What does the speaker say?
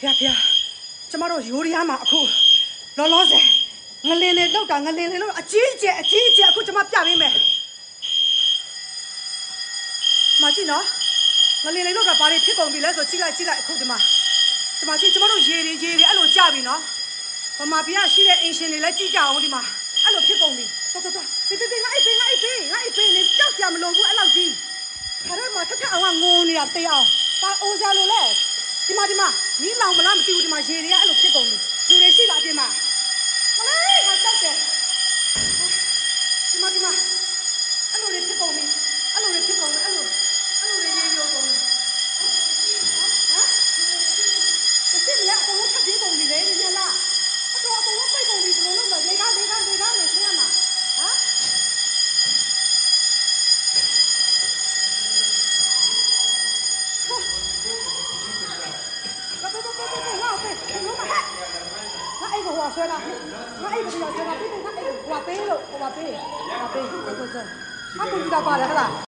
ဖျားဖျားကျမတို့ရိုးရီးယားမှာအခုလောလောဆယ်ငလင်လေးလောက်တာငလင်လေးလောက်အကြီးကျယ်အကြီးကျယ်အခုကျမပြပေးမယ်မကြည့်နော်ငလင်လေးလောက်တာဘာတွေဖြစ်ကုန်ပြီလဲဆိုကြည့်လိုက်ကြည့်လိုက်အခုဒီမှာဒီမှာကြည့်ကျမတို့ရေတွေရေတွေအဲ့လိုကြပြီနော်ဗမာပြည်ကရှိတဲ့အင်ရှင်တွေလည်းကြည့်ကြအောင်ဒီမှာအဲ့လိုဖြစ်ကုန်ပြီတော်တော်တော်ဒီဒီငါအိပ်ပေးငါအိပ်ပေးငါအိပ်ပေးနေကြောက်စရာမလိုဘူးအဲ့လောက်ကြီးခါတော့မထက်ထက်အောင်ကငိုနေတာတေးအောင်ပါအိုးစား တော့ဆွဲတာငါအိမ်ကပြောဆွဲတာပြီးတော့ငါအိမ်ကိုဟိုပါပေးလို့ဟိုပါပေးဟိုပါပေးကိုကိုစုံအခုဒီတော့ပါတယ်ဟလား